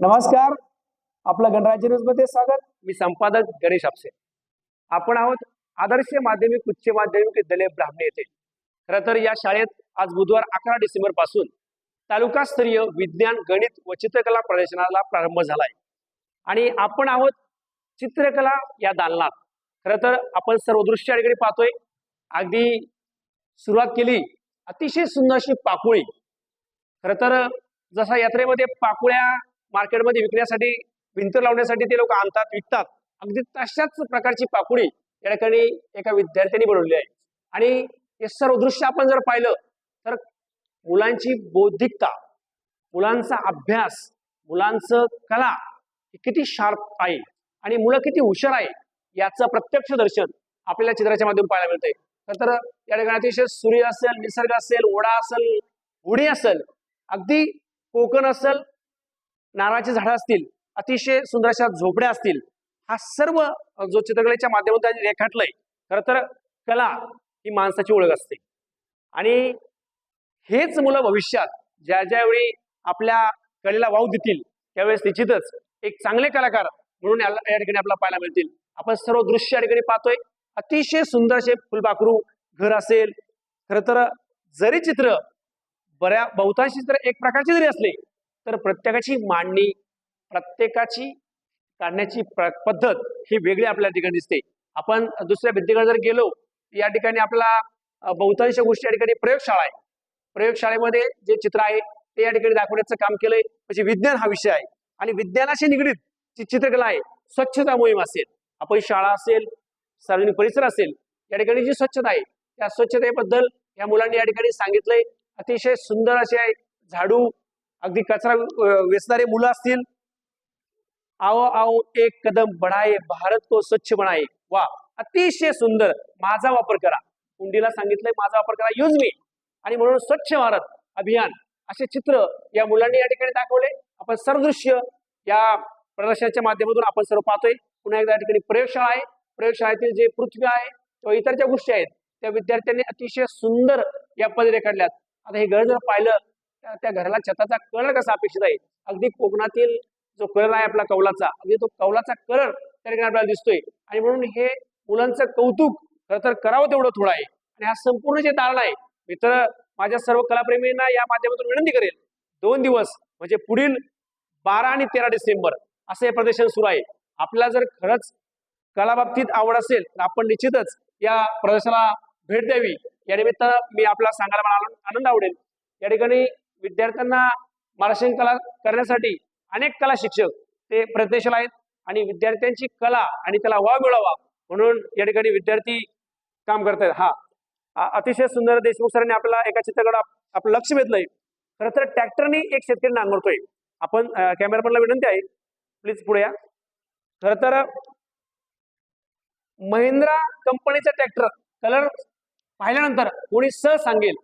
नमस्कार. आपलं गणराज्य न्यूजमध्ये स्वागत. मी संपादक गणेश आपसे. आपण आहोत आदर्श माध्यमिक उच्च माध्यमिक विद्यालय ब्राह्मणी येथे. खरं तर या शाळेत आज बुधवार अकरा डिसेंबरपासून तालुकास्तरीय विज्ञान गणित व चित्रकला प्रदर्शनाला प्रारंभ झाला आहे आणि आपण आहोत चित्रकला या दालनात. खरं तर आपण सर्व दृश्य अलीकडे पाहतोय. अगदी सुरुवात केली. अतिशय सुंदर अशी पाकुळी. खरं तर जसा यात्रेमध्ये पाकुळ्या मार्केटमध्ये विकण्यासाठी भिंत लावण्यासाठी ते लोक आणतात विकतात. अगदी तशाच प्रकारची पाकुडी या ठिकाणी एका विद्यार्थ्यांनी बनवली आहे. आणि हे सर्व दृश्य आपण जर पाहिलं तर मुलांची बौद्धिकता मुलांचा अभ्यास मुलांचं कला हे किती शार्प आहे आणि मुलं किती हुशार आहे याचं प्रत्यक्ष दर्शन आपल्याला चित्राच्या माध्यमातून पाहायला मिळतंय. खरं तर या ठिकाणी अतिशय सूर्य असेल निसर्ग असेल ओढा असेल उडी असेल अगदी कोकण असेल नारळाची झाडं असतील अतिशय सुंदर अशा झोपड्या असतील हा सर्व जो चित्रकलेच्या माध्यमातून त्यांनी रेखाटलंय खरं तर कला ही माणसाची ओळख असते. आणि हेच मुलं भविष्यात ज्या ज्यावेळी आपल्या कलेला वाव देतील त्यावेळेस निश्चितच एक चांगले कलाकार म्हणून या ठिकाणी आपल्याला पाहायला मिळतील. आपण सर्व दृश्य या ठिकाणी पाहतोय. अतिशय सुंदर असे फुलपाखरू घर असेल. खरं तर जरी चित्र बऱ्या बहुतांशी चित्र एक प्रकारचे जरी असले तर प्रत्येकाची मांडणी प्रत्येकाची काढण्याची प्र- पद्धत ही वेगळी आपल्या ठिकाणी दिसते. आपण दुसऱ्या भिंतीकडे जर गेलो या ठिकाणी आपला बहुतांश गोष्टी या ठिकाणी प्रयोगशाळा आहे. प्रयोगशाळेमध्ये जे चित्र आहे ते या ठिकाणी दाखवण्याचं काम केलंय. म्हणजे विज्ञान हा विषय आहे. आणि विज्ञानाशी निगडीत जी चित्रकला आहे स्वच्छता मोहीम असेल आपण शाळा असेल सार्वजनिक परिसर असेल या ठिकाणी जी स्वच्छता आहे त्या स्वच्छतेबद्दल या मुलांनी या ठिकाणी सांगितलंय. अतिशय सुंदर असे आहे. झाडू अगदी कचरा वेचणारे मुलं असतील. आओ आओ एक कदम बढाये भारत को स्वच्छ बनाये वा अतिशय सुंदर. माझा वापर करा. कुंडीला सांगितलंय माझा वापर करा. यूज मी आणि म्हणून स्वच्छ भारत अभियान असे चित्र या मुलांनी या ठिकाणी दाखवले. आपण सरदृश्य या प्रदर्शनाच्या माध्यमातून आपण सर्व पाहतोय. पुन्हा एकदा या ठिकाणी प्रयोगशाळा आहे. प्रयोगशाळेतील जे पृथ्वी आहे किंवा इतर ज्या गोष्टी आहेत त्या विद्यार्थ्यांनी अतिशय सुंदर या पद्धतीने काढल्यात. आता हे घर जर पाहिलं त्या घराला छताचा कलर कसा अपेक्षित आहे? अगदी कोकणातील जो कलर आहे आपला कौलाचा अगदी तो कौलाचा कलर त्या ठिकाणी आपल्याला दिसतोय. आणि म्हणून हे मुलांचं कौतुक खरं तर करावं तेवढं थोडं आहे. आणि हा संपूर्ण जे दालन आहे मी तर माझ्या सर्व कलाप्रेमींना या माध्यमातून विनंती करेल दोन दिवस म्हणजे पुढील बारा आणि तेरा डिसेंबर असं हे प्रदर्शन सुरू आहे. आपल्याला जर खरंच कलाबाबतीत आवड असेल तर आपण निश्चितच या प्रदर्शनाला भेट द्यावी. या निमित्त मी आपला सांगायला मला आनंद- आनंद आवडेल. या ठिकाणी विद्यार्थ्यांना मार्गदर्शन कला करण्यासाठी अनेक कला शिक्षक ते प्रयत्नशील आहेत. आणि विद्यार्थ्यांची कला आणि त्याला वाव मिळावा म्हणून या ठिकाणी विद्यार्थी काम करत आहेत हा अतिशय सुंदर देशमुख सरांनी आपल्याला एका चित्राकडे आपलं लक्ष वेधलंय. खरं तर ट्रॅक्टरने एक शेतकरी नांगरतोय. आपण कॅमेरामॅनला विनंती आहे. प्लीज पुढे या. खरं तर महिंद्रा कंपनीचा ट्रॅक्टर कलर पाहिल्यानंतर कोणी सहज सांगेल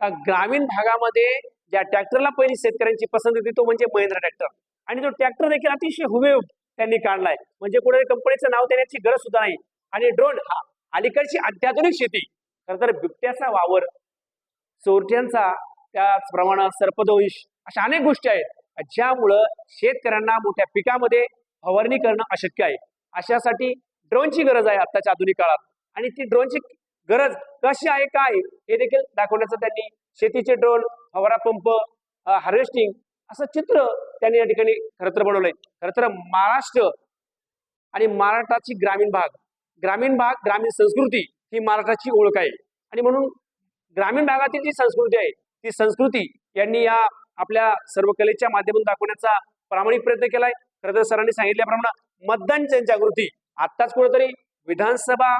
का ग्रामीण भागामध्ये ज्या ट्रॅक्टरला पहिली शेतकऱ्यांची पसंती होती तो म्हणजे महिंद्रा ट्रॅक्टर. आणि तो ट्रॅक्टर देखील अतिशय हुबेहूब त्यांनी काढलाय. म्हणजे कुठे कंपनीचं नाव देण्याची गरज सुद्धा नाही. आणि ड्रोन हा अलीकडची अत्याधुनिक शेती. खरंतर बिबट्याचा वावर चोरट्यांचा त्याचप्रमाणे सर्पदोष अशा अनेक गोष्टी आहेत. ज्यामुळं शेतकऱ्यांना मोठ्या पिकामध्ये फवारणी करणं अशक्य आहे. अशासाठी ड्रोनची गरज आहे आत्ताच्या आधुनिक काळात. आणि ती ड्रोनची गरज कशी आहे काय हे देखील दाखवण्याचं त्यांनी शेतीचे ड्रोन फवारा पंप हार्वेस्टिंग असं चित्र त्यांनी या ठिकाणी खरं तर बनवलंय. खरं तर महाराष्ट्र आणि महाराष्ट्राची ग्रामीण भाग ग्रामीण भाग ग्रामीण संस्कृती ही महाराष्ट्राची ओळख आहे. आणि म्हणून ग्रामीण भागातील जी संस्कृती आहे ती संस्कृती यांनी या आपल्या सर्व कलेच्या माध्यमातून दाखवण्याचा प्रामाणिक प्रयत्न केलाय. खरं तर सरांनी सांगितल्याप्रमाणे मतदान जनजागृती आत्ताच कुठेतरी विधानसभा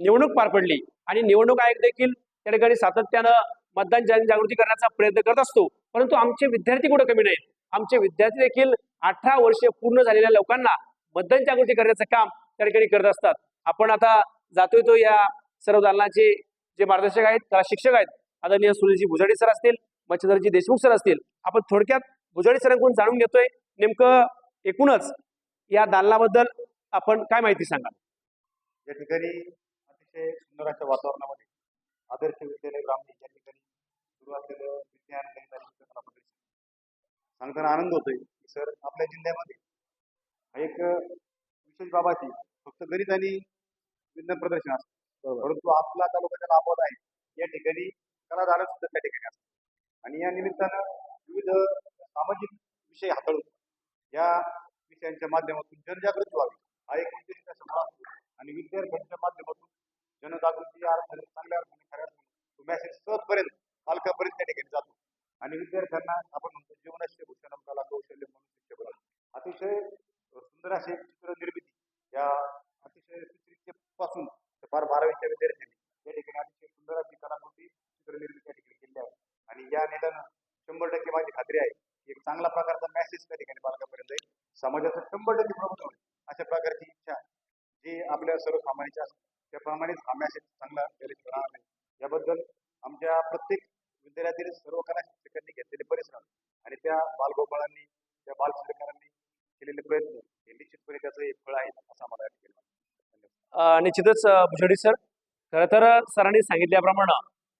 निवडणूक पार पडली. आणि निवडणूक आयोग देखील त्या ठिकाणी सातत्यानं मतदान जनजागृती करण्याचा प्रयत्न करत असतो. परंतु आमचे विद्यार्थी कुठं कमी नाहीत? आमचे विद्यार्थी देखील अठरा वर्षे पूर्ण झालेल्या लोकांना मतदान जागृती करण्याचं काम त्या ठिकाणी करत असतात. आपण आता जातोय तो या सर्व दालनाचे जे मार्गदर्शक आहेत कला शिक्षक आहेत आदरणीय सुनीलजी भुजाडी सर असतील मच्छिंद्रजी देशमुख सर असतील. आपण थोडक्यात भुजाडी सरांकडून जाणून घेतोय. नेमकं एकूणच या दालनाबद्दल आपण काय माहिती सांगाल? या ठिकाणी अतिशय सुंदर अशा वातावरणामध्ये आदर्श विद्यालय ब्राह्मणी या ठिकाणी सुरू असलेलं विज्ञान सांगताना आनंद होतोय की सर आपल्या जिल्ह्यामध्ये हा एक विशेष बाबाची फक्त गणित आणि विज्ञान प्रदर्शन असतं. परंतु आपला तालुका ज्याला अबोध आहे. या ठिकाणी कलादान सुद्धा त्या ठिकाणी असतं आणि या निमित्तानं विविध सामाजिक विषय हाताळून या विषयांच्या माध्यमातून जनजागृती व्हावी. हा एक उद्देश असतो आणि विद्यार्थ्यांच्या माध्यमातून जनजागृती या अर्थाने चांगल्या अर्थाने खऱ्या तो मेसेज सहजपर्यंत पालकापर्यंत त्या ठिकाणी जातो. आणि विद्यार्थ्यांना आपण म्हणतो जीवनाचे भूषण कला कौशल्य म्हणून शिक्षक अतिशय सुंदर असे चित्र निर्मिती. या अतिशय सुचित्रेपासून ते फार बारावीच्या विद्यार्थ्यांनी या ठिकाणी अतिशय सुंदर अशी कलाकृती चित्रनिर्मिती या ठिकाणी केली आहे. आणि या नेत्यानं शंभर टक्के माझी खात्री आहे एक चांगला प्रकारचा मेसेज त्या ठिकाणी पालकापर्यंत येईल. समाजाचं शंभर टक्के प्रबोधन होईल. अशा प्रकारची इच्छा जी आपल्या सर्वसामान्यांची असते. त्याप्रमाणेच हा मेसेज चांगला राहणार नाही याबद्दल आमच्या प्रत्येक विद्यालयातील सर्व कला शिक्षकांनी घेतलेले परिश्रम आणि त्या बालगोपाळांनी त्या बालचित्रकारांनी केलेले प्रयत्न हे निश्चितपणे त्याचं एक फळ आहे असं आम्हाला वाटतं. निश्चितच भुजडी सर. खरं तर सरांनी सांगितल्याप्रमाणे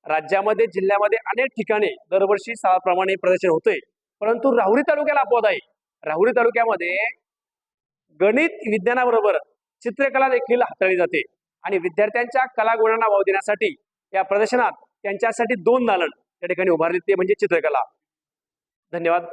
राज्यामध्ये जिल्ह्यामध्ये अनेक ठिकाणी दरवर्षी सालाप्रमाणे प्रदर्शन होते परंतु राहुरी तालुक्याला अपवाद आहे. राहुरी तालुक्यामध्ये गणित विज्ञानाबरोबर चित्रकला देखील हाताळली जाते. आणि विद्यार्थ्यांच्या कलागुणांना वाव देण्यासाठी या प्रदर्शनात त्यांच्यासाठी दोन दालन त्या ठिकाणी उभारली. ते म्हणजे चित्रकला. धन्यवाद.